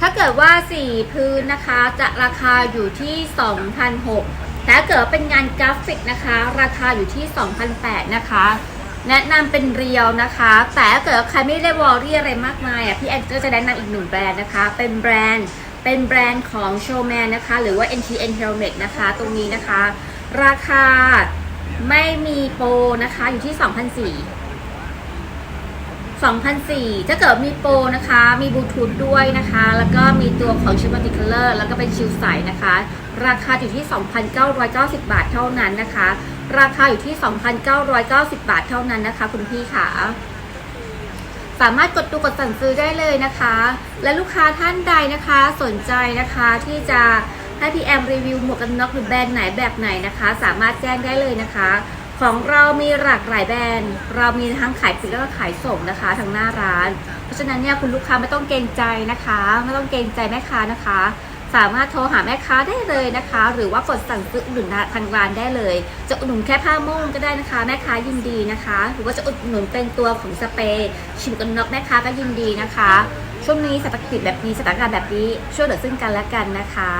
ถ้าเกิดว่าสีพื้นนะคะ จะราคาอยู่ที่ 2,006แต่ถ้าเกิดเป็นงานกราฟิกนะคะ ราคาอยู่ที่ 2,008นะคะ แนะนำเป็นเรียวนะคะ แต่ถ้าเกิดใครไม่ได้วอรี่อะไรมากมายอะพี่แอนก็จะแนะนำอีกหนึ่งแบรนด์นะคะ เป็นแบรนด์เป็นแบรนด์ของ Showman นะคะ หรือว่า NTN Helmet นะคะ ตรงนี้นะคะ ราคาไม่มีโปรนะคะอยู่ที่ 2,004 2,004 ถ้าเกิดมีโปรนะคะ มีบลูทูธด้วยนะคะ แล้วก็มีตัวของชิ l มัลติคัลเลอร์ แล้วก็เป็นชิลใสนะคะ ราคาอยู่ที่ 2,990 บาทเท่านั้นนะคะ ราคาอยู่ที่ 2,990 บาทเท่านั้นนะคะ คุณพี่ค่ะ สามารถกดดูกดสั่งซื้อได้เลยนะคะ และลูกค้าท่านใดนะคะสนใจนะคะที่จะให้พี่แอมรีวิวหมวกกันน็อกหรือแบรนด์ไหนแบบไหนนะคะ สามารถแจ้งได้เลยนะคะ ของเรามีหลากหลายแบรนด์ เรามีทั้งขายปลีกแล้วก็ขายส่งนะคะทางหน้าร้าน เพราะฉะนั้นเนี่ยคุณลูกค้าไม่ต้องเกรงใจนะคะ ไม่ต้องเกรงใจแม่ค้านะคะ สามารถโทรหาแม่ค้าได้เลยนะคะ หรือว่ากดสั่งซื้ออุดหนุนทางร้านได้เลย จะอุดหนุนแค่ผ้าม่งก็ได้นะคะ แม่ค้ายินดีนะคะ หรือว่าจะอุดหนุนเป็นตัวของสเปรย์ชิมกันนกแม่ค้าก็ยินดีนะคะ ช่วงนี้สถานการณ์แบบนี้สถานการณ์แบบนี้ช่วยเหลือซึ่งกันและกันนะคะ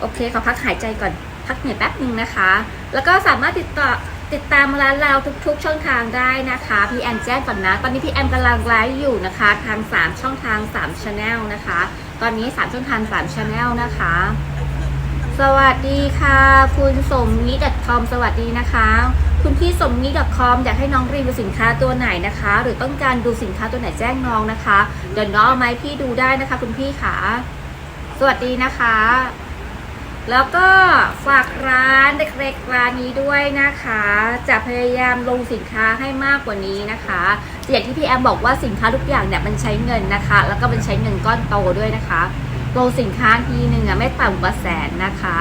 โอเคขอพักหายใจก่อนพักเหนื่อยแป๊บนึงนะคะ แล้วก็สามารถติดต่อติดตามร้านเราทุกๆ ช่องทางได้นะคะ พี่แอมแจ้งก่อนนะ ตอนนี้พี่แอมกำลังไลฟ์อยู่นะคะ ทาง 3 ช่องทาง3 Channel นะคะ ตอนนี้ 3 ช่องทาง3 Channel นะคะ สวัสดีค่ะ คุณสมนิด .com สวัสดีนะคะ คุณพี่สมนิด .com อยากให้น้องรีวิวสินค้าตัวไหนนะคะ หรือต้องการดูสินค้าตัวไหนแจ้งน้องนะคะ เดี๋ยวน้องเอามาให้พี่ดูได้นะคะ คุณพี่ค่ะ สวัสดีนะคะ แล้วก็ฝากร้านเล็กๆร้านนี้ด้วยนะคะ จะพยายามลงสินค้าให้มากกว่านี้นะคะอย่างที่พี่แอมบอกว่าสินค้าทุกอย่างเนี่ยมันใช้เงินนะคะ แล้วก็มันใช้เงินก้อนโตด้วยนะคะลงสินค้าทีหนึ่งอะไม่ต่ำกว่าแสนนะคะ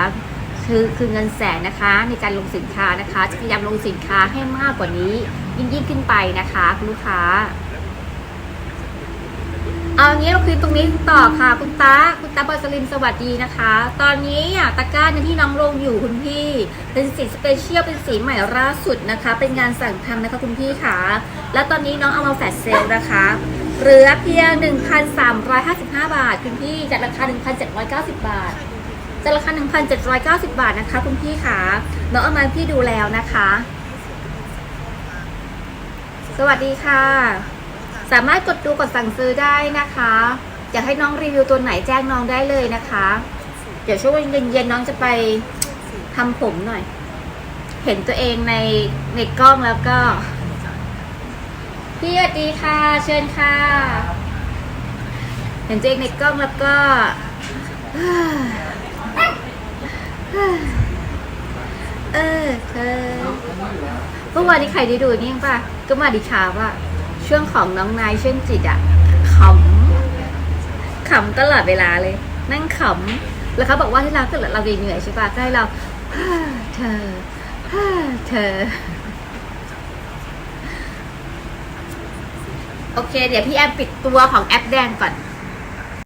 คือคือเงินแสนนะคะ ในการลงสินค้านะคะ จะพยายามลงสินค้าให้มากกว่านี้ ยิ่งยิ่งขึ้นไปนะคะคุณลูกค้า เอางี้เราคุยตรงนี้ต่อค่ะ คุณตาคุณตาบอสลิมสวัสดีนะคะ ตอนนี้อะตะกร้าเนี่ยที่น้องลงอยู่คุณพี่ เป็นสีสเปเชียลเป็นสีใหม่ล่าสุดนะคะ เป็นงานสั่งทำนะคะคุณพี่ค่ะ แล้วตอนนี้น้องเอามาแฟลชเซลนะคะเหลือเพียง 1,355 บาท คุณพี่จากราคา 1,790 บาทจากราคา 1,790 บาทนะคะ คุณพี่ค่ะน้องเอามาพี่ดูแล้วนะคะ สวัสดีค่ะ สามารถกดดูกดสั่งซื้อได้นะคะ อยากให้น้องรีวิวตัวไหนแจ้งน้องได้เลยนะคะ เดี๋ยวช่วงเย็นๆน้องจะไปทำผมหน่อย เห็นตัวเองในในกล้องแล้วก็ พี่สวัสดีค่ะ เชิญค่ะ เห็นตัวเองในกล้องแล้วก็เออเธอเมื่อวานนี้ใครได้ดูนี่ยังป่ะ ก็มาดิชาว่า ช่วงของน้องนายเชื่องจิตอะขำขำตลอดเวลาเลย นั่งขำแล้วเขาบอกว่าที่เราเกิดเราเหนื่อยใช่ปะก็ให้เราเธอเธอ โอเค เดี๋ยวพี่แอมปิดตัวของแอปแดงก่อน